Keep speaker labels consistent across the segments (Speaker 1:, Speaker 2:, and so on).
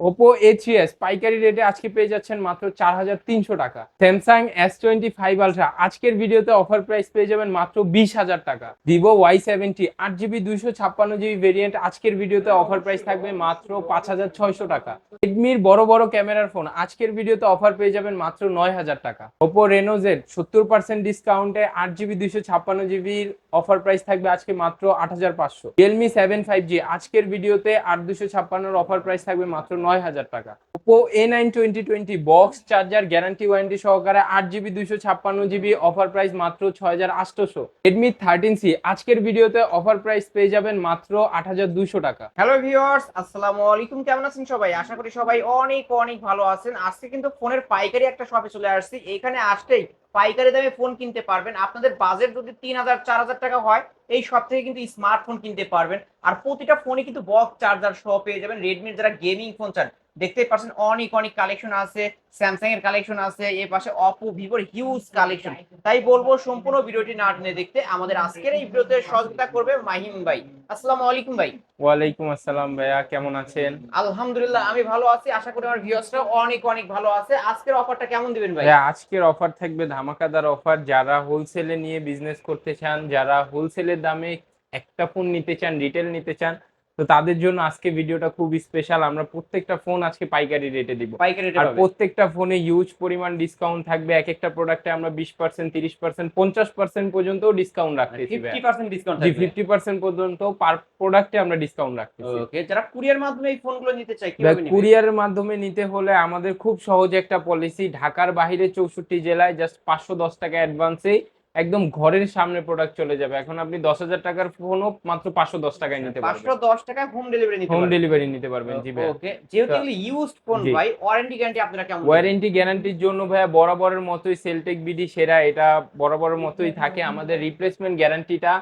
Speaker 1: Oppo A three S পাইকারি রেটে আজকে পেয়ে যাচ্ছেন মাত্র চার হাজার তিনশো টাকা। Samsung S twenty five ultra আজকের ভিডিওতে অফার প্রাইস পেয়ে যাবেন মাত্র বিশ হাজার টাকা। ভিভো ওয়াই সেভেন্টি আট জিবি দুইশো ছাপ্পান্ন জিবি ভেরিয়েন্ট আজকের ভিডিওতে অফার প্রাইস থাকবে মাত্র পাঁচ হাজার ছয়শো টাকা। রেডমির বড় বড় ক্যামেরার ফোন আজকের ভিডিওতে অফার পেয়ে যাবেন মাত্র নয় হাজার টাকা। ওপো রেনো জেড সত্তর পার্সেন্ট ডিসকাউন্টে আট জিবি দুইশো ছাপ্পান্ন জিবির অফার প্রাইস থাকবে আজকে মাত্র আট হাজার পাঁচশো। রিয়েলমি সেভেন ফাইভ জি আজকের ভিডিওতে আট দুশো ছাপ্পান্নর অফার প্রাইস থাকবে মাত্র নয় হাজার টাকা। Oppo A nine twenty twenty box charger guarantee warranty সহকারে আট জিবি দুইশো ছাপ্পান্ন জিবি অফার প্রাইস মাত্র ছয় হাজার আটশোশো। রেডমি থার্টিন সি আজকের ভিডিওতে অফার প্রাইস পেয়ে যাবেন মাত্র আট হাজার দুশো টাকা।
Speaker 2: হ্যালো ভিউয়ার্স আসসালামু আলাইকুম, কেমন আছেন সবাই? আশা করি সবাই অনেক অনেক ভালো আছেন। আজকে কিন্তু ফোনের পাইকারি একটা শপে চলে আসছি। এখানে আসতেই পাইকারি দামে ফোন কিনতে পারবেন। আপনাদের বাজেট যদি তিন হাজার, চার হাজার টাকা হয়, এই সব থেকে কিন্তু স্মার্টফোন কিনতে পারবেন। আর প্রতিটা ফোনে কিন্তু বক্স চার্জার সহ পেয়ে যাবেন। রেডমির যারা গেমিং ফোন চান দেখতেই পাচ্ছেন অনেক অনেক কালেকশন আছে স্যামসাং এর কালেকশন আছে এর পাশে অপো ভিভোর হিউজ কালেকশন তাই বলব সম্পূর্ণ ভিডিওটি না টেনে দেখতে আমাদের আজকের এই ভিডিওতে সহযোগিতা করবে মাহিম ভাই। আসসালামু আলাইকুম ভাই।
Speaker 1: ওয়ালাইকুম আসসালাম ভাইয়া কেমন আছেন?
Speaker 2: আলহামদুলিল্লাহ আমি ভালো আছি। আশা করি আমার ভিউয়ার্সরা অনেক অনেক ভালো আছে। আজকের অফারটা কেমন দিবেন ভাই?
Speaker 1: আজকের অফার থাকবে ধামাকাদার অফার যারা হোলসেলে নিয়ে বিজনেস করতে চান যারা হোলসেলের দামে একটা ফোন নিতে চান রিটেল নিতে চান তো তাদের জন্য আজকে ভিডিওটা খুব স্পেশাল আমরা প্রত্যেকটা ফোন আজকে পাইকারি রেটে দিব।
Speaker 2: পাইকারি রেটে
Speaker 1: আর প্রত্যেকটা ফোনে ইউজ পরিমাণ ডিসকাউন্ট থাকবে। এক একটা প্রোডাক্টে আমরা বিশ পার্সেন্ট তিরিশ পার্সেন্ট পঞ্চাশ পার্সেন্ট পর্যন্ত ডিসকাউন্ট রাখতেছি
Speaker 2: fifty percent discount
Speaker 1: fifty percent পর্যন্ত পার প্রোডাক্টে আমরা ডিসকাউন্ট রাখতেছি।
Speaker 2: ওকে যারা কুরিয়ার মাধ্যমে এই ফোনগুলো নিতে চাই
Speaker 1: কুরিয়ারের মাধ্যমে নিতে হলে আমাদের খুব সহজ একটা পলিসি ঢাকার বাইরে চৌষট্টি জেলায় জাস্ট পাঁচশো দশ টাকা অ্যাডভান্সে একদম ঘরের সামনে প্রোডাক্ট চলে যাবে। এখন আপনি দশ হাজার টাকার ফোনও মাত্র পাঁচশো দশ টাকায় নিতে পারবেন।
Speaker 2: পাঁচশো দশ টাকায় হোম ডেলিভারি নিতে
Speaker 1: হোম ডেলিভারি নিতে পারবেন জি ভাই
Speaker 2: ওকে যেহেতু ইউজড ফোন ভাই ওয়ারেন্টি গ্যারান্টি আপনারা কেমন
Speaker 1: ওয়ারেন্টি গ্যারান্টির জন্য ভাইয়া বরাবরের মতোই সেলটেক বিডি সেরা এটা বরাবরের মতোই থাকে। আমাদের রিপ্লেসমেন্ট গ্যারান্টিটা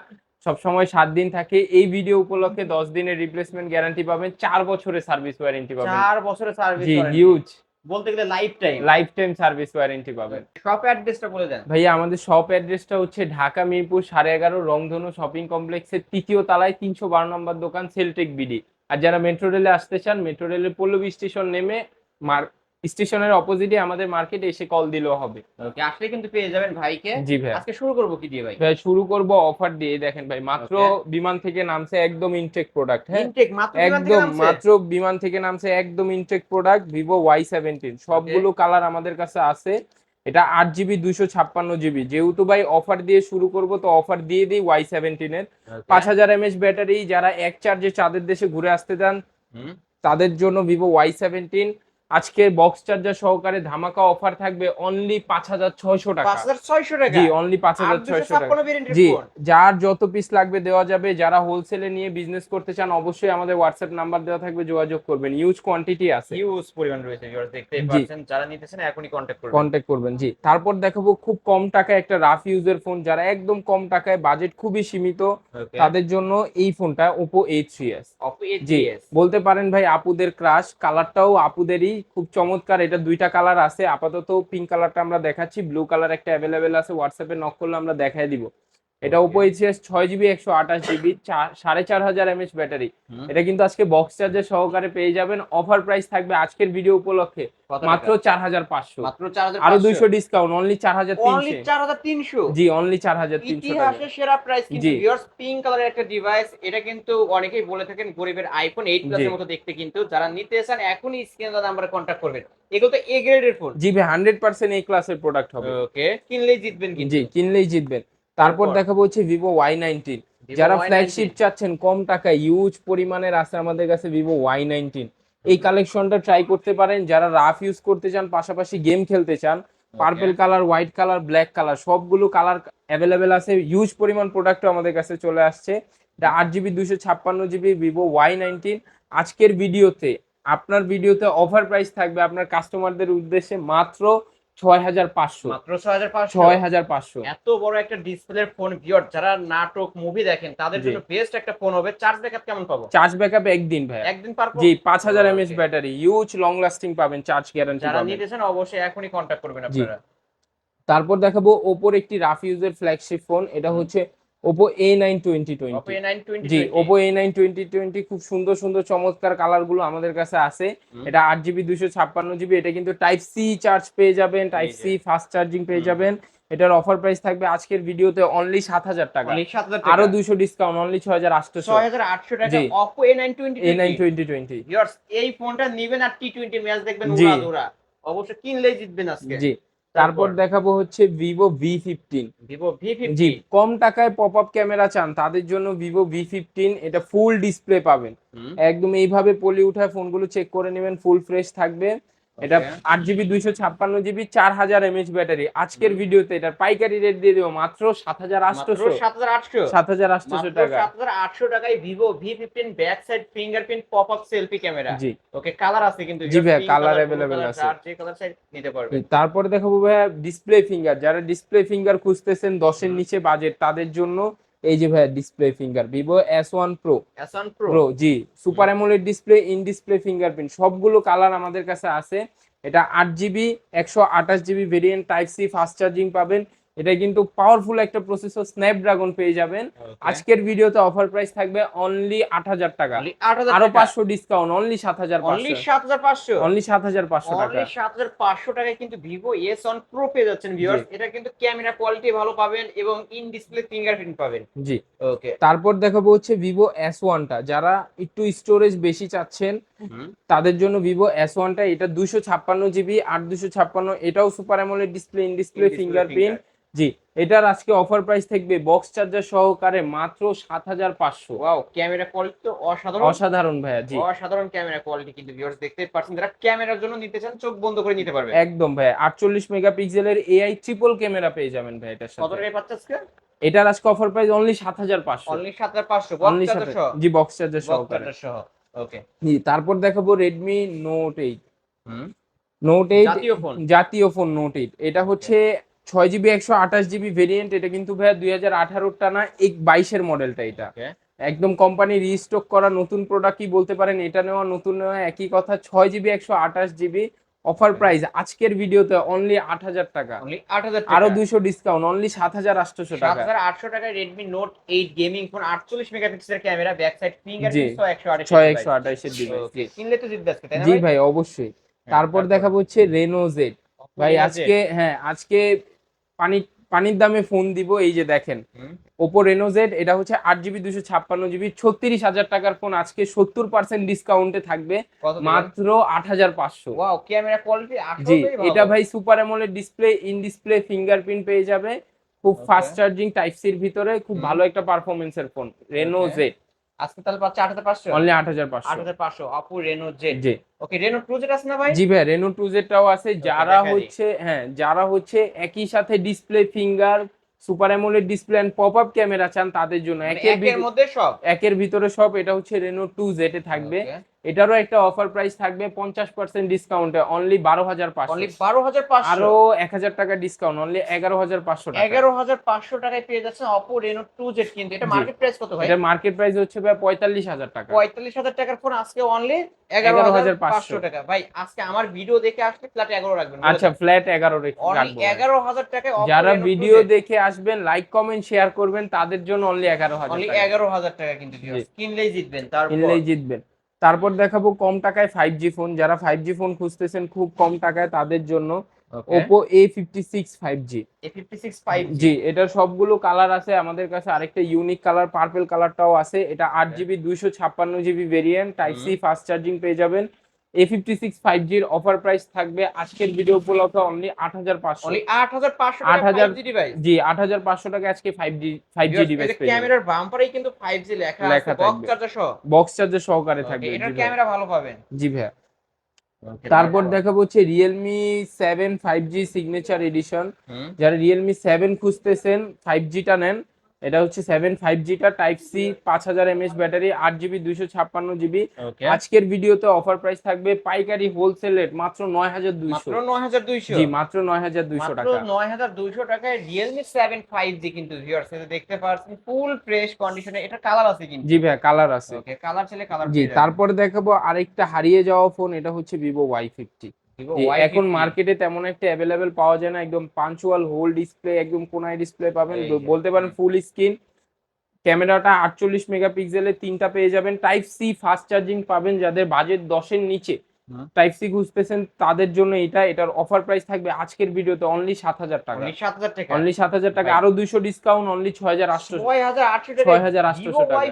Speaker 1: সবসময় সাত দিন থাকে। এই ভিডিও উপলক্ষে দশ দিনের রিপ্লেসমেন্ট গ্যারান্টি পাবেন চার বছরের সার্ভিস ওয়ারেন্টি পাবেন।
Speaker 2: চার বছরের সার্ভিস
Speaker 1: জি হিউজ
Speaker 2: বলতে গেলে life time
Speaker 1: life time service warranty পাবেন।
Speaker 2: শপ অ্যাড্রেসটা বলে দেন।
Speaker 1: ভাইয়া আমাদের শপ অ্যাড্রেসটা হচ্ছে ঢাকা মিরপুর সাড়ে এগারো রংধনু শপিং কমপ্লেক্সের তৃতীয় তলায় তিনশো বারো নম্বর দোকান সেলটেক বিডি আর যারা মেট্রো রেলে আসতে চান মেট্রো রেলের পল্লবী স্টেশন নেমে মার স্টেশনের অপোজিটে আমাদের মার্কেটে এসে কল দিলেও হবে।
Speaker 2: ওকে আসলে কিন্তু পেয়ে যাবেন ভাইকে।
Speaker 1: জি ভাই
Speaker 2: আজকে শুরু করব কি দিয়ে ভাই?
Speaker 1: ভাই শুরু করব অফার দিয়ে দেখেন ভাই মাত্র বিমান থেকে নামছে একদম ইনটেক প্রোডাক্ট হ্যাঁ?
Speaker 2: ইনটেক মাত্র বিমান থেকে
Speaker 1: একদম মাত্র বিমান থেকে নামছে একদম intact product Vivo Y seventeen সবগুলো কালার আমাদের কাছে আছে। এটা আট জিবি দুইশো ছাপ্পান্ন জিবি যেহেতু ভাই অফার দিয়ে শুরু করব তো অফার দিয়ে দিই ওয়াই সেভেন্টিনের. পাঁচ হাজার এমএচ ব্যাটারি যারা এক চার্জে চাঁদের দেশে ঘুরে আসতে চান তাদের জন্য ভিভো ওয়াই সেভেন্টিন আজকে বক্স চার্জার সহকারে ধামাকা অফার থাকবে অনলি পাঁচ হাজার ছয়শো টাকা।
Speaker 2: 5600 টাকা?
Speaker 1: জি অনলি পাঁচ হাজার ছয়শো টাকা। জি যার যত পিস লাগবে দেওয়া যাবে। যারা হোলসেলে নিয়ে বিজনেস করতে চান অবশ্যই আমাদের হোয়াটসঅ্যাপ নাম্বার দেওয়া থাকবে যোগাযোগ করবেন। ইউজ কোয়ান্টিটি আছে।
Speaker 2: হিউজ পরিমাণ রয়েছে পাচ্ছেন। যারা নিতেছেন এখনই কন্টাক্ট করবেন।
Speaker 1: কন্ট্যাক্ট করবেন জি। তারপর দেখাবো খুব কম টাকায় একটা রাফ ইউজের ফোন যারা একদম কম টাকায় বাজেট খুবই সীমিত তাদের জন্য এই ফোনটা Oppo A three S
Speaker 2: Oppo
Speaker 1: G
Speaker 2: S
Speaker 1: বলতে পারেন ভাই আপুদের ক্রাশ কালারটাও আপুদেরই। খুব চমৎকার, এটা দুইটা কালার আছে। আপাতত পিঙ্ক কালারটা আমরা দেখাচ্ছি ব্লু কালার একটা অ্যাভেলেবেল আছে হোয়াটসঅ্যাপে নক করলে আমরা দেখাই দিব। এটা ওপো এইচএস ছয় জিবি একশো আঠাশ জিবি সাড়ে চার হাজার এমএচ ব্যাটারি। এটা কিন্তু আজকে বক্স চার্জের সহকারে পেয়ে যাবেন। অফার প্রাইস থাকবে আজকের ভিডিও উপলক্ষে মাত্র চার হাজার পাঁচশো।
Speaker 2: মাত্র 4500
Speaker 1: আরও দুইশো ডিসকাউন্ট অনলি চার হাজার তিনশো। জি অনলি চার হাজার তিনশো
Speaker 2: ইতিহাসের সেরা প্রাইস কিন্তু। ভিউয়ার্স পিঙ্ক কালারের একটা ডিভাইস এটা কিন্তু অনেকেই বলে থাকেন গরিবের আইফোন 8 প্লাসের। মতো দেখতে কিন্তু। যারা নিতে চান এখনই স্ক্রিনে নাম্বারে কন্টাক্ট করবেন। এগুলো তো এ গ্রেডের ফোন
Speaker 1: জি ভাই হান্ড্রেড পার্সেন্ট এই ক্লাসের প্রোডাক্ট হবে।
Speaker 2: ওকে কিনলেই জিতবেন
Speaker 1: জি কিনলেই জিতবেন। তারপর? দেখাবো হচ্ছে ভিভো ওয়াই নাইনটিন যারা ফ্ল্যাগশিপ চাচ্ছেন কম টাকায় ইউজ পরিমাণের আছে আমাদের কাছে ভিভো ওয়াই নাইনটিন এই কালেকশনটা ট্রাই করতে পারেন। যারা রাফ ইউজ করতে চান পাশাপাশি গেম খেলতে চান purple colour white colour black colour সবগুলো কালার অ্যাভেলেবেল আছে। ইউজ পরিমাণ প্রোডাক্টও আমাদের কাছে চলে আসছে। এটা আট জিবি দুশো ছাপ্পান্ন জিবি ভিভো ওয়াই নাইনটিন আজকের ভিডিওতে আপনার ভিডিওতে অফার প্রাইস থাকবে আপনার কাস্টমারদের উদ্দেশ্যে মাত্র ছয় হাজার পাঁচশো।
Speaker 2: মাত্র 6500
Speaker 1: ছয় হাজার পাঁচশো।
Speaker 2: এত বড় একটা ডিসপ্লের ফোন যারা নাটক মুভি দেখেন তাদের জন্য বেস্ট একটা ফোন হবে। চার্জ ব্যাকআপ কেমন পাবো?
Speaker 1: চার্জ ব্যাকআপ একদিন ভাই।
Speaker 2: একদিন
Speaker 1: জি পাঁচ হাজার
Speaker 2: MS
Speaker 1: battery use long lasting পাবেন চার্জ গ্যারান্টি
Speaker 2: যারা
Speaker 1: পাবেন।
Speaker 2: নিতে চান অবশ্যই এখনই কন্ট্যাক্ট করবেন আপনারা।
Speaker 1: তারপর দেখাবো ওপোর একটি রাফ ইউজের ফ্ল্যাগশিপ ফোন এটা হচ্ছে Oppo A nine twenty twenty
Speaker 2: Oppo A9 20
Speaker 1: G Oppo A nine twenty twenty খুব সুন্দর সুন্দর চমৎকার কালারগুলো আমাদের কাছে আছে। এটা আট জিবি দুশো ছাপ্পান্ন জিবি এটা কিন্তু টাইপ সি চার্জ পেয়ে যাবেন টাইপ সি ফাস্ট চার্জিং পেয়ে যাবেন। এটার অফার প্রাইস থাকবে আজকের ভিডিওতে অনলি সাত হাজার টাকা।
Speaker 2: Only 7000 টাকা।
Speaker 1: আরও দুইশো ডিসকাউন্ট অনলি ছয় হাজার আটশো।
Speaker 2: 6800 টাকা
Speaker 1: জি।
Speaker 2: Oppo A9 20
Speaker 1: A nine twenty twenty
Speaker 2: এই ফোনটা নেবেন আর টি20 ম্যাচ দেখবেন অবশ্যই কিনলেই জিতবেন আজকে।
Speaker 1: জি। তারপর দেখাবো হচ্ছে Vivo V fifteen
Speaker 2: Vivo V50
Speaker 1: জি কম টাকায় পপ আপ ক্যামেরা চান তাদের জন্য ভিভো ভি ফিফটিন এটা ফুল ডিসপ্লে পাবেন। একদম এইভাবে পলি উঠায় ফোনগুলো চেক করে নেবেন ফুল ফ্রেশ থাকবে। এটা আট জিবি দুইশো ছাপ্পান্ন জিবি চার হাজার এমএচ ব্যাটারি। আজকের ভিডিওতে এটার পাইকারি রেট দিয়ে দেবো মাত্র সাত হাজার
Speaker 2: মাত্র
Speaker 1: আটশোশো।
Speaker 2: 7800
Speaker 1: সাত হাজার
Speaker 2: মাত্র
Speaker 1: টাকা।
Speaker 2: 7800 টাকায় Vivo V15 back side fingerprint pop up selfie camera
Speaker 1: জি।
Speaker 2: ওকে কালার আছে কিন্তু
Speaker 1: জি
Speaker 2: blue
Speaker 1: available
Speaker 2: color,
Speaker 1: আছে।
Speaker 2: যার যে কালার চাই নিতে পারবেন।
Speaker 1: তারপরে দেখাবো ভাইয়া ডিসপ্লে ফিঙ্গার যারা ডিসপ্লে ফিঙ্গার খুঁজতেছেন দশের নিচে বাজেট তাদের জন্য এই যে ভাইয়া display finger Vivo S one pro
Speaker 2: S1 one
Speaker 1: pro G. Super AMOLED display in display fingerprint সবগুলো কালার আমাদের কাছে আছে। এটা আট জিবি একশো আঠাশ GB variant type C fast charging পাবেন। এটা কিন্তু পাওয়ারফুল একটা প্রসেসর স্ন্যাপড্রাগন পেয়ে যাবেন। আজকের ভিডিওতে অফার প্রাইস থাকবে অনলি আট হাজার টাকা।
Speaker 2: Only 8000 আরও।
Speaker 1: পাঁচশো ডিসকাউন্ট অনলি সাত হাজার পাঁচশো।
Speaker 2: অনলি সাত হাজার পাঁচশো?
Speaker 1: অনলি সাত হাজার পাঁচশো টাকা।
Speaker 2: অনলি সাত হাজার পাঁচশো টাকায় কিন্তু ভিভো এস প্রো পেয়ে যাচ্ছেন ভিউয়ার্স এটা কিন্তু ক্যামেরা কোয়ালিটি ভালো পাবেন এবং ইন ডিসপ্লে ফিঙ্গারপ্রিন্ট পাবেন।
Speaker 1: জি।
Speaker 2: ওকে
Speaker 1: তারপর দেখাবো হচ্ছে ভিভো এস ওয়ানটা যারা একটু স্টোরেজ বেশি চাচ্ছেন তাদের জন্য ভিভো এস ওয়ানটা এটা দুশো ছাপ্পান্ন জিবি আট দুশো ছাপ্পান্ন এটাও super AMOLED display in display fingerprint জি এটার আজকে অফার প্রাইস থাকবে বক্স চার্জার সহকারে মাত্র সাত হাজার পাঁচশো।
Speaker 2: ওয়াও ক্যামেরা কোয়ালিটি তো অসাধারণ।
Speaker 1: অসাধারণ ভাইয়া জি।
Speaker 2: অসাধারণ ক্যামেরা কোয়ালিটি কিন্তু ভিউয়ার্স দেখতে পাচ্ছেন। যারা ক্যামেরার জন্য নিতে চান চোখ বন্ধ করে নিতে পারবে
Speaker 1: একদম ভাইয়া আটচল্লিশ মেগাপিক্সেলের এআই ট্রিপল ক্যামেরা পেয়ে যাবেন ভাই এটার সাথে।
Speaker 2: কত টাকায় পাচ্ছে আজকে?
Speaker 1: এটার আজকে অফার প্রাইস অনলি সাত হাজার পাঁচশো।
Speaker 2: অনলি সাত হাজার পাঁচশো
Speaker 1: অনলি জি বক্স চার্জার সহকারে।
Speaker 2: সহ ওকে
Speaker 1: জি তারপর দেখাবো Redmi Note eight Note eight
Speaker 2: জাতীয় ফোন
Speaker 1: জাতীয় ফোন নোট এইট এটা হচ্ছে ছয় জিবি একশো আঠাশ জিবি ভেরিয়েন্ট এটা কিন্তু ভাইয়া দুই হাজার আঠারোটা না এক বাইশের মডেলটা এটা. একদম কোম্পানি রিস্টক করা নতুন প্রোডাক্ট কি বলতে পারেন এটা নেওয়া নতুন নেওয়া একই কথা ছয় জিবি একশো আঠাশ জিবি অফার প্রাইস আজকের ভিডিওতে অনলি আট হাজার টাকা। আরও দুইশো ডিসকাউন্ট অনলি সাত হাজার
Speaker 2: আটশো
Speaker 1: টাকা।
Speaker 2: আটশো টাকায় Redmi Note eight gaming phone আটচল্লিশ মেগাপিক্সেলের ক্যামেরা ব্যাক সাইড আঠাশ
Speaker 1: ছয় একশো আঠাশের
Speaker 2: Okay, কিনলে তো জিতবে
Speaker 1: জি
Speaker 2: ভাই?
Speaker 1: অবশ্যই।
Speaker 2: হ্যাঁ,
Speaker 1: তারপর দেখাবো হচ্ছে রেনো জেড ভাই। আজকে হ্যাঁ আজকে পানি পানির দামে ফোন দিব এই যে দেখেন। ওপো রেনো জেড এটা হচ্ছে আট জিবি দুশো ছাপ্পান্ন জিবি ছত্রিশ হাজার টাকার ফোন আজকে সত্তর পার্সেন্ট ডিসকাউন্টে থাকবে মাত্র আট হাজার পাঁচশো।
Speaker 2: ক্যামেরা কোয়ালিটি
Speaker 1: জি এটা ভাই super AMOLED display in display fingerprint পেয়ে যাবে। খুব ফাস্ট চার্জিং টাইপ সির ভিতরে খুব ভালো একটা পারফরমেন্সের ফোন রেনো জেড
Speaker 2: আজকে তাহলে পাচ্ছে আট হাজার পাঁচশো।
Speaker 1: অনলি আট হাজার
Speaker 2: আট হাজার পাঁচশো অপু রেনো জেড
Speaker 1: জি।
Speaker 2: ওকে রেনো টু জেড আছে না ভাই?
Speaker 1: জি ভাই রেনো টু জেডটাও আছে। যারা হচ্ছে হ্যাঁ যারা হচ্ছে একই সাথে display finger super AMOLED display and pop up camera চান তাদের জন্য
Speaker 2: মানে
Speaker 1: একের
Speaker 2: মধ্যে সব?
Speaker 1: একের ভিতরে সব এটা হচ্ছে রেনো টু জেড এ
Speaker 2: থাকবে.
Speaker 1: এটারও একটা অফার প্রাইস থাকবে পঞ্চাশ পার্সেন্ট ডিসকাউন্টে অনলি বারো হাজার পাঁচশো।
Speaker 2: বারো হাজার পাঁচশো।
Speaker 1: আরও এক হাজার টাকা ডিসকাউন্ট অনলি এগারো হাজার পাঁচশো টাকা।
Speaker 2: এগারো হাজার পাঁচশো টাকায় পেয়ে যাচ্ছেন অপো রেনো টু জেড কিন্তু। এটা মার্কেট প্রাইস কত ভাই?
Speaker 1: এটার মার্কেট প্রাইস হচ্ছে ভাই পঁয়তাল্লিশ হাজার টাকা।
Speaker 2: পঁয়তাল্লিশ হাজার টাকার ফোন আজকে অনলি এগারো হাজার
Speaker 1: 11,500
Speaker 2: পাঁচশো। টাকা ভাই আজকে আমার ভিডিও দেখে আসলে ফ্ল্যাট এগারো রাখবেন
Speaker 1: আচ্ছা ফ্ল্যাট এগারো
Speaker 2: অনলি
Speaker 1: রাখব
Speaker 2: এগারো হাজার টাকায়
Speaker 1: যারা ভিডিও দেখে আসবেন লাইক কমেন্ট শেয়ার করবেন তাদের জন্য অনলি এগারো হাজার
Speaker 2: এগারো হাজার টাকা কিন্তু কিনলেই জিতবেন তারপর।
Speaker 1: কিনলেই জিতবেন। তারপর দেখাবো কম টাকায় ফাইভ জি ফোন যারা ফাইভ জি ফোন খুঁজতেছেন খুব কম টাকায় তাদের জন্য Oppo A fifty six five G
Speaker 2: fifty six five
Speaker 1: G এটার সবগুলো কালার আছে। আমাদের কাছে আরেকটা ইউনিক কালার পার্পেল কালারটাও আছে। এটা আট জিবি দুইশো ছাপ্পান্ন GB variant type C. Fast charging পেয়ে যাবেন। এ ফিফটি সিক্স ফাইভ জির অফার প্রাইস থাকবে। আজকের ভিডিও উপলক্ষে অনলি আট হাজার পাঁচশো।
Speaker 2: আট হাজার পাঁচশো
Speaker 1: 8,000
Speaker 2: টাকা ডিভাইস
Speaker 1: জি আট হাজার পাঁচশো টাকা আজকে five G five G device
Speaker 2: ক্যামেরার বাম্পারেই কিন্তু ফাইভ জি লেখা
Speaker 1: লেখা
Speaker 2: বক্স। চার্জার সহ।
Speaker 1: বক্স চার্জার সহকারে থাকবে।
Speaker 2: এটার ক্যামেরা ভালো পাবেন।
Speaker 1: জি ভাইয়া তারপর দেখাবো হচ্ছে Realme seven five G signature edition যারা রিয়েলমি সেভেন খুঁজতেছেন ফাইভ জিটা নেন এটা হচ্ছে সেভেন ফাইভ জিটা টাইপ সি পাঁচ হাজার এমএচ ব্যাটারি আট জিবি দুইশো ছাপ্পান্ন জিবি। আজকের ভিডিওতে অফার প্রাইস থাকবে পাইকারি হোলসেল রেট মাত্র নয় হাজার দুইশো।
Speaker 2: মাত্র নয় হাজার দুইশো?
Speaker 1: জি মাত্র নয় হাজার দুইশো
Speaker 2: মাত্র
Speaker 1: টাকা।
Speaker 2: নয় হাজার দুইশো টাকায় রিয়েলমি সেভেন ফাইভ জি কিন্তু ভিউয়ার্স দেখতে পাচ্ছেন ফুল ফ্রেশ কন্ডিশনে এটা কালার আছে কিন্তু।
Speaker 1: জি ভাইয়া কালার আছে।
Speaker 2: ওকে কালার ছেলে কালার
Speaker 1: জি তারপর দেখাবো আরেকটা হারিয়ে যাওয়া ফোন এটা হচ্ছে ভিভো ওয়াই ফিফটি এখন মার্কেটে তেমন একটা অ্যাভেলেবেল পাওয়া যায় না একদম পাঞ্চুয়াল হোল ডিসপ্লে একদম কোনায় ডিসপ্লে পাবেন। বলতে পারেন ফুল স্ক্রিন ক্যামেরাটা আটচল্লিশ মেগাপিক্সেলের তিনটা পেয়ে যাবেন। টাইপ সি ফাস্ট চার্জিং পাবেন যাদের বাজেট দশের নিচে। টাইপ সি খুঁজতেছেন তাদের জন্য এটা এটার অফার প্রাইস থাকবে আজকের ভিডিওতে অনলি সাত হাজার টাকা।
Speaker 2: সাত হাজার টাকা?
Speaker 1: অনলি সাত হাজার টাকা আরও দুইশো ডিসকাউন্ট অনলি ছয় হাজার আটশো
Speaker 2: ছয় হাজার আটশো
Speaker 1: ছয় হাজার আটশোশো টাকা।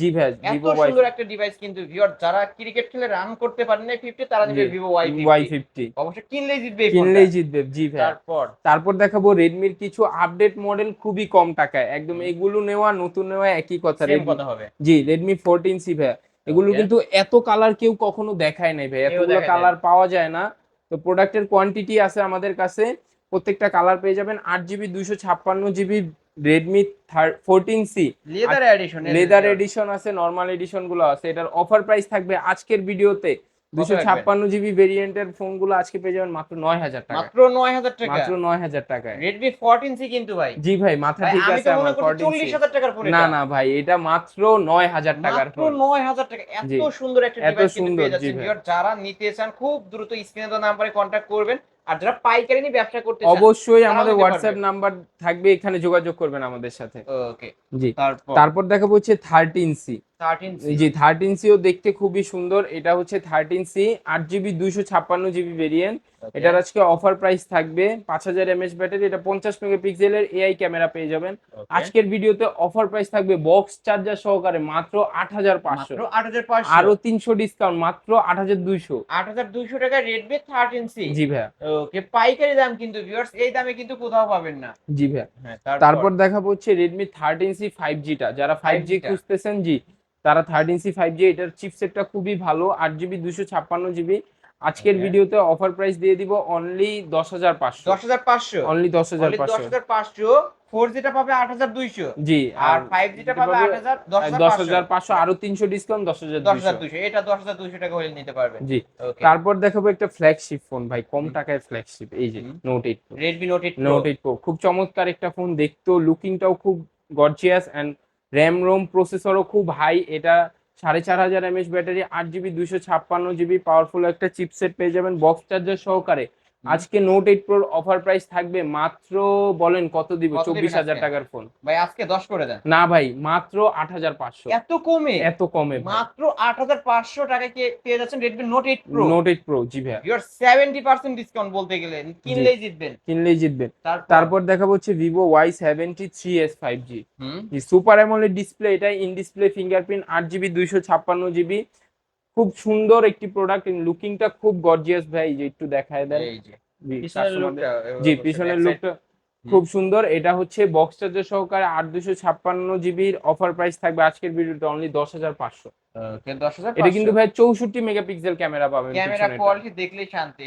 Speaker 1: জি ভাই ভিভো ওয়াই
Speaker 2: সুন্দর একটা ডিভাইস কিন্তু ভিউয়ার যারা ক্রিকেট খেলে রান করতে পারেন না ফিফটি তারা নেবে ভিভো ওয়াই
Speaker 1: ওয়াই
Speaker 2: ফিফটি অবশ্যই কিনলেই জিতবে
Speaker 1: কিনলেই জিতবে জি ভাই।
Speaker 2: তারপর?
Speaker 1: তারপর দেখাবো রেডমির কিছু আপডেট মডেল খুবই কম টাকায়। একদম এগুলো নেওয়া নতুন নেওয়া একই কথা।
Speaker 2: কথা হবে।
Speaker 1: জি রেডমি ফোরটিন সি ভাই। এগুলো কিন্তু এত কালার কেউ কখনো দেখায় নাই ভাই। এতগুলো কালার পাওয়া যায় না। তো প্রোডাক্টের কোয়ান্টিটি আছে আমাদের কাছে। প্রত্যেকটা কালার পেয়ে যাবেন আট জিবি দুইশো ছাপ্পান্ন GB Redmi fourteen C
Speaker 2: leather edition
Speaker 1: leather edition আছে নর্মাল এডিশনগুলো আছে। এটার অফার প্রাইস থাকবে আজকের ভিডিওতে দুশো ছাপ্পান্ন জিবি ভেরিয়েন্টের ফোনগুলো আজকে পেয়ে যাবেন মাত্র নয় হাজার টাকা।
Speaker 2: মাত্র নয় হাজার টাকা?
Speaker 1: মাত্র নয় হাজার টাকায়।
Speaker 2: রেডমি ফোরটিন সি কিন্তু ভাই।
Speaker 1: জি ভাই মাথা ঠিক আছে আমার
Speaker 2: চল্লিশ হাজার টাকার ফোন
Speaker 1: না না ভাই এটা মাত্র নয় হাজার টাকার
Speaker 2: মাত্র
Speaker 1: ফোন
Speaker 2: নয় হাজার টাকা। এত সুন্দর একটা
Speaker 1: এত সুন্দর।
Speaker 2: যারা নিতে চান খুব দ্রুত স্ক্রিনে দেওয়া নাম্বারে কন্ট্যাক্ট করবেন। আর যারা পাইকারি নিয়ে ব্যবসা করতে
Speaker 1: অবশ্যই আমাদের হোয়াটসঅ্যাপ নাম্বার থাকবে এখানে যোগাযোগ করবেন আমাদের সাথে।
Speaker 2: ওকে
Speaker 1: জি
Speaker 2: তারপর?
Speaker 1: তারপর দেখাবো হচ্ছে থার্টিন সি জি থার্টিন সিও দেখতে খুবই সুন্দর। এটা হচ্ছে থার্টিন সি আট জিবি দুইশো ছাপ্পান্ন জিবি ভেরিয়েন্ট এটার আজকে অফার প্রাইস থাকবে পাঁচ হাজার এমএচ ব্যাটারি এটা পঞ্চাশ মেগাপিক্সেলের এআই ক্যামেরা পেয়ে যাবেন। আজকের ভিডিওতে অফার প্রাইস থাকবে বক্স চার্জার সহকারে মাত্র আট হাজার পাঁচশো।
Speaker 2: আট হাজার পাঁচশো।
Speaker 1: আরও তিনশো ডিসকাউন্ট মাত্র আট হাজার দুইশো।
Speaker 2: আট হাজার দুইশো টাকা রেডমি থার্টিন সি
Speaker 1: জি ভাইয়া।
Speaker 2: ওকে পাইকারি দাম কিন্তু ভিউয়ার্স এই দামে কিন্তু কোথাও পাবেন না।
Speaker 1: জি ভাইয়া।
Speaker 2: হ্যাঁ
Speaker 1: তারপর। দেখাবো হচ্ছে রেডমি থার্টিন সি ফাইভ জিটা যারা ফাইভ জি
Speaker 2: 5G
Speaker 1: খুঁজতেছেন জি তারা থার্টিন সি ফাইভ জি এটার চিপসেটটা খুবই ভালো আট জিবি দুশো ছাপ্পান্ন জিবি আজকের. ভিডিওতে অফার প্রাইস দিয়ে দিব অনলি দশ হাজার পাঁচশো।
Speaker 2: দশ হাজার পাঁচশো।
Speaker 1: অনলি দশ হাজার
Speaker 2: দশ হাজার পাঁচশো ফোর জিটা পাবে আট হাজার দুইশো।
Speaker 1: জি
Speaker 2: আর ফাইভ জিটা পাবে আট হাজার দশ হাজার
Speaker 1: পাঁচশো। আরও তিনশো ডিসকাউন্ট দশ হাজার
Speaker 2: দশ হাজার
Speaker 1: দুইশো
Speaker 2: দুইশো এটা দশ হাজার দুইশো টাকা হলে নিতে পারবেন
Speaker 1: জি তারপর দেখাবো একটা ফ্ল্যাগশিপ ফোন ভাই কম টাকায় ফ্ল্যাগশিপ এই যে note eight
Speaker 2: Redmi note eight
Speaker 1: note eight pro খুব চমৎকার একটা ফোন দেখতেও লুকিংটাও খুব গর্জিয়াস অ্যান্ড র্যাম রোম প্রসেসরও খুব হাই, এটা সাড়ে চার হাজার এমএস ব্যাটারি, আট জিবি দুশো ছাপ্পান্ন জিবি, পাওয়ারফুল একটা চিপসেট পেয়ে যাবেন বক্স চার্জার সহকারে। আজকে নোট এইট প্রোর অফার প্রাইস থাকবে মাত্র বলেন কত দিব? চব্বিশ হাজার টাকার ফোন
Speaker 2: ভাই আজকে দশ করে দেন।
Speaker 1: না ভাই মাত্র আট হাজার পাঁচশো।
Speaker 2: এত কমে?
Speaker 1: এত কমে
Speaker 2: মাত্র আট হাজার পাঁচশো টাকায় কে- পেয়ে যাচ্ছেন Redmi note eight pro
Speaker 1: note eight pro জি ভাই
Speaker 2: ইউর সেভেন্টি পার্সেন্ট ডিসকাউন্ট বলতে গেলে কিনলেই জিতবেন।
Speaker 1: কিনলেই জিতবেন।
Speaker 2: তারপর?
Speaker 1: দেখাবো হচ্ছে Vivo Y seventy three S five G super AMOLED display এটা ইন ডিসপ্লে ফিঙ্গারপ্রিন্ট আট জিবি দুইশো ছাপ্পান্ন জিবি খুব সুন্দর একটি প্রোডাক্ট লুকিংটা খুব গর্জিয়াস ভাই যে একটু দেখায় দেন। জি,
Speaker 2: পিছনের লুকটা
Speaker 1: খুব সুন্দর। এটা হচ্ছে বক্স চার্জার সহকারে আট দুশো ছাপ্পান্ন জিবির অফার প্রাইস থাকবে আজকের ভিডিওতে অনলি দশ হাজার পাঁচশো। এটা কিন্তু ভাই চৌষট্টি মেগাপিক্সেল ক্যামেরা পাবেন
Speaker 2: ক্যামেরা কোয়ালিটি দেখলেই শান্তি।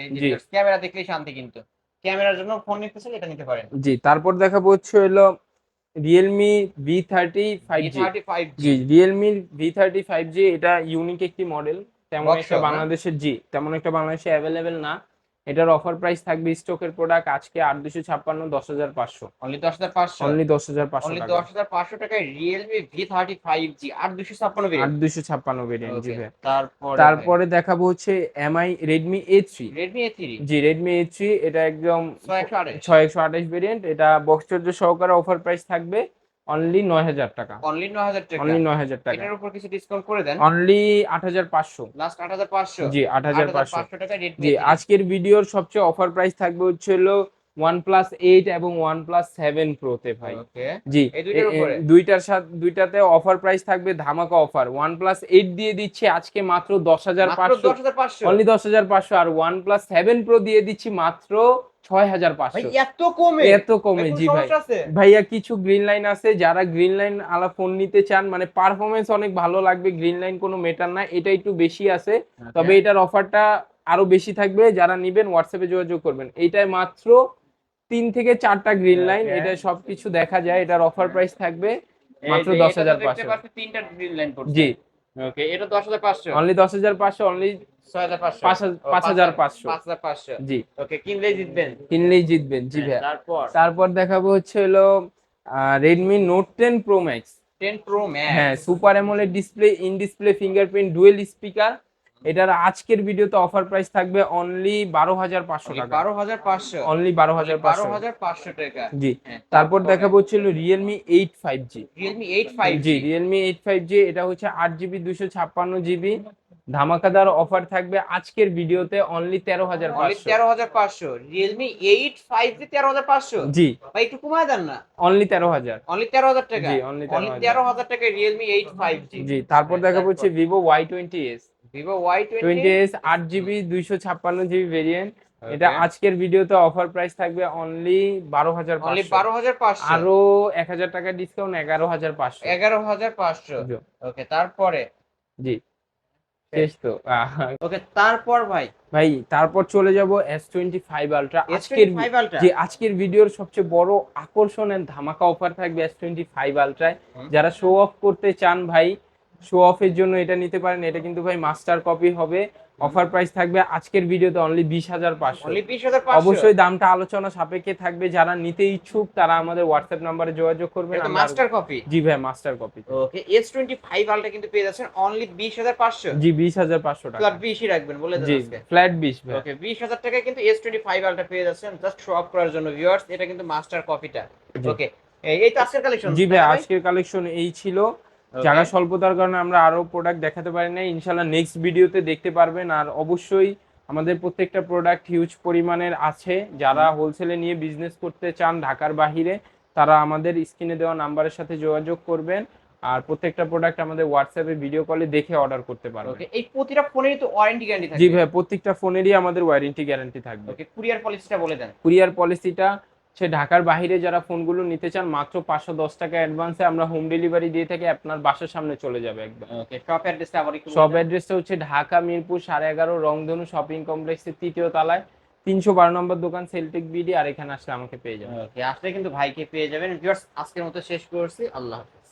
Speaker 2: ক্যামেরা দেখলেই শান্তি কিন্তু। ক্যামেরার জন্য ফোন নিতে চাইলে এটা নিতে পারেন।
Speaker 1: জি তারপর দেখাবো হচ্ছে হলো Realme V thirty five G Realme V thirty five G এটা ইউনিক একটি মডেল তেমন একটা? বাংলাদেশের জি তেমন একটা বাংলাদেশে অ্যাভেলেবেল না। এটার অফার প্রাইস থাকবে স্টকের প্রোডাক্ট আজকে আট দুশো ছাপ্পান্ন দশ হাজার পাঁচশো।
Speaker 2: অনলি দশ হাজার পাঁচশো?
Speaker 1: অনলি দশ হাজার পাঁচশো
Speaker 2: অনলি দশ হাজার পাঁচশো টাকায় Realme V thirty five G আর দুশো ছাপ্পান্ন
Speaker 1: আট দুশো ছাপ্পান্ন ভেরিয়েন্ট জি ভাই
Speaker 2: তারপর
Speaker 1: তারপরে দেখাবো হচ্ছে Mi Redmi A three
Speaker 2: Redmi A three
Speaker 1: G Redmi A three এটা একদম
Speaker 2: ছয় একশো আঠাশ।
Speaker 1: ছয় একশো আঠাশ ভেরিয়েন্ট এটা বক্স চার্জার সহকারে অফার প্রাইস থাকবে। অনলি নয় হাজার টাকা।
Speaker 2: অনলি নয় হাজার টাকা।
Speaker 1: অনলি নয় হাজার টাকা।
Speaker 2: এটার উপর কিছু ডিসকাউন্ট করে দেন।
Speaker 1: অনলি আট হাজার পাঁচশো।
Speaker 2: লাস্ট আট হাজার পাঁচশো।
Speaker 1: জি আট হাজার পাঁচশো।
Speaker 2: পাঁচশো টাকা রেডমি
Speaker 1: জি আজকের ভিডিওর সবচেয়ে অফার প্রাইস থাকবে হচ্ছে হলো এইট এবং প্লাস সেভেন প্রোতে ভাই।
Speaker 2: ওকে
Speaker 1: জি
Speaker 2: দুইটার
Speaker 1: সাথে দুইটাতে অফার প্রাইস থাকবে ধামাকা অফার ওয়ান প্লাস এইট দিয়ে দিচ্ছে আজকে মাত্র দশ হাজার
Speaker 2: মাত্র
Speaker 1: পাঁচশো।
Speaker 2: দশ হাজার পাঁচশো।
Speaker 1: অনলি দশ হাজার পাঁচশো। আর ওয়ান প্লাস সেভেন প্রো দিয়ে দিচ্ছি মাত্র ছয় হাজার পাঁচশো।
Speaker 2: এত কমে?
Speaker 1: এত কমে জি ভাই। ভাইয়া কিছু গ্রিন লাইন আছে যারা গ্রিন লাইন আলা ফোন নিতে চান মানে পারফরমেন্স অনেক ভালো লাগবে গ্রিন লাইন কোনো মেটার না এটা একটু বেশি আছে। তবে এটার অফারটা আরও বেশি থাকবে যারা নিবেন হোয়াটসঅ্যাপে যোগাযোগ করবেন। এইটাই মাত্র তিন থেকে চারটা গ্রিন লাইন
Speaker 2: Okay.
Speaker 1: এটা সবকিছু দেখা যায় এটার অফার প্রাইস থাকবে মাত্র দশ হাজার পাঁচশো।
Speaker 2: তিনটা গ্রিন লাইন
Speaker 1: জি।
Speaker 2: ওকে এটা দশ হাজার পাঁচশো।
Speaker 1: অনলি দশ হাজার পাঁচশো অনলি
Speaker 2: ছয় হাজার পাঁচশো।
Speaker 1: পাঁচ হাজার- পাঁচ হাজার পাঁচশো।
Speaker 2: পাঁচ হাজার পাঁচশো।
Speaker 1: জি।
Speaker 2: ওকে কিনলেই জিতবেন।
Speaker 1: কিনলেই জিতবেন জি ভাই
Speaker 2: তারপর?
Speaker 1: তারপর দেখাবো হচ্ছে হলো Redmi note ten pro max
Speaker 2: ten pro max
Speaker 1: হ্যাঁ super AMOLED display in display fingerprint dual speaker এটার আজকের ভিডিওতে অফার প্রাইস থাকবে অনলি বারো হাজার পাঁচশো টাকা।
Speaker 2: বারো হাজার পাঁচশো।
Speaker 1: অনলি বারো হাজার
Speaker 2: বারো হাজার পাঁচশো টাকা।
Speaker 1: জি
Speaker 2: হ্যাঁ,
Speaker 1: তারপর দেখাবো ছিল Realme eight five G
Speaker 2: Realme eight five
Speaker 1: G Realme eight five G এটা হচ্ছে আট জিবি দুশো ছাপ্পান্ন জিবি ধামাকাদার অফার থাকবে আজকের ভিডিওতে অনলি তেরো হাজার পাঁচশো।
Speaker 2: তেরো হাজার পাঁচশো। রিয়েলমি এইট ফাইভ জি তেরো হাজার পাঁচশো।
Speaker 1: জি।
Speaker 2: ভাই একটু কমায় দেন না।
Speaker 1: অনলি তেরো হাজার।
Speaker 2: অনলি তেরো হাজার টাকা।
Speaker 1: জি,
Speaker 2: অনলি
Speaker 1: 13,000
Speaker 2: তেরো হাজার। টাকা Realme eight five G
Speaker 1: G তারপর দেখাবো হচ্ছে? Vivo Y twenty S
Speaker 2: Vivo Y
Speaker 1: twenty S আট জিবি দুইশো ছাপ্পান্ন জিবি ভেরিয়েন্ট এটা আজকের ভিডিওতে অফার প্রাইস থাকবে অনলি বারো হাজার
Speaker 2: অনলি বারো হাজার পাঁচশো
Speaker 1: আরও এক হাজার টাকা ডিসকাউন্ট এগারো হাজার পাঁচশো।
Speaker 2: এগারো হাজার পাঁচশো। ওকে তারপরে?
Speaker 1: জি। শেষ তো।
Speaker 2: ওকে তারপর ভাই?
Speaker 1: ভাই তারপর চলে যাব এস টোয়েন্টি ফাইভ আলট্রা আজকের যে আজকের ভিডিওর সবচেয়ে বড় আকর্ষণ and ধামাকা অফার থাকবে এস টোয়েন্টি ফাইভ আলট্রায় যারা শো অফ করতে চান ভাই শো অফের জন্য এটা নিতে পারেন এটা কিন্তু ভাই মাস্টার কপি হবে। অফার প্রাইস থাকবে আজকের ভিডিওতে অনলি বিশ হাজার পাঁচশো। অবশ্যই দামটা আলোচনা সাপেক্ষে থাকবে যারা নিতে ইচ্ছুক তারা আমাদের হোয়াটসঅ্যাপ নাম্বারে যোগাযোগ করবেন। আমরা-
Speaker 2: মাস্টার কপি
Speaker 1: জি ভাই master copy
Speaker 2: okay S twenty five ultra কিন্তু পেয়ে যাচ্ছেন অনলি বিশ হাজার পাঁচশো।
Speaker 1: জি বিশ হাজার পাঁচশো টাকা।
Speaker 2: ফ্ল্যাট বিশই রাখবেন বলে
Speaker 1: জি ফ্ল্যাট বিশ
Speaker 2: ওকে বিশ হাজার টাকায় কিন্তু এস টোয়েন্টি ফাইভ আলটা পেয়ে যাচ্ছেন। জাস্ট শো অফ করার জন্য ভিউয়ার্স এটা কিন্তু মাস্টার কপিটা ওকে এই তো আজকের কালেকশন
Speaker 1: জি ভাই আজকের কালেকশন এই ছিল। জায়গা স্বল্পতার কারণে আমরা আরও প্রোডাক্ট দেখাতে পারি না ইনশাল্লাহ নেক্সট ভিডিওতে দেখতে পারবেন। আর অবশ্যই আমাদের প্রত্যেকটা প্রোডাক্ট হিউজ পরিমাণের আছে। যারা হোলসেলে নিয়ে বিজনেস করতে চান ঢাকার বাহিরে তারা আমাদের স্ক্রিনে দেওয়া নাম্বারের সাথে যোগাযোগ করবেন। আর প্রত্যেকটা প্রোডাক্ট আমাদের হোয়াটসঅ্যাপে ভিডিও কলে দেখে অর্ডার করতে পারবেন।
Speaker 2: ওকে এই প্রতিটা ফোনেরই তো ওয়ারেন্টি গ্যারান্টি
Speaker 1: জি ভাই প্রত্যেকটা ফোনেরই আমাদের ওয়ারেন্টি গ্যারান্টি থাকবে।
Speaker 2: ওকে কুরিয়ার পলিসিটা বলে দেন।
Speaker 1: কুরিয়ার পলিসিটা সে ঢাকার বাহিরে যারা ফোনগুলো নিতে চান মাত্র পাঁচশো দশ টাকা অ্যাডভান্সে আমরা হোম ডেলিভারি দিয়ে থাকি আপনার বাসার সামনে চলে যাবে একদম।
Speaker 2: শপ অ্যাড্রেসটা আবার
Speaker 1: সব অ্যাড্রেসটা হচ্ছে ঢাকা মিরপুর সাড়ে এগারো রংধনু শপিং কমপ্লেক্সের তৃতীয় তালায় তিনশো বারো নম্বর দোকান সেলটেক বিডি আর এখানে আসলে আমাকে পেয়ে যাবেন।
Speaker 2: আসলে কিন্তু ভাইকে পেয়ে যাবেন। ভিউয়ার্স আজকের মতো শেষ করছি। আল্লাহ হাফেজ।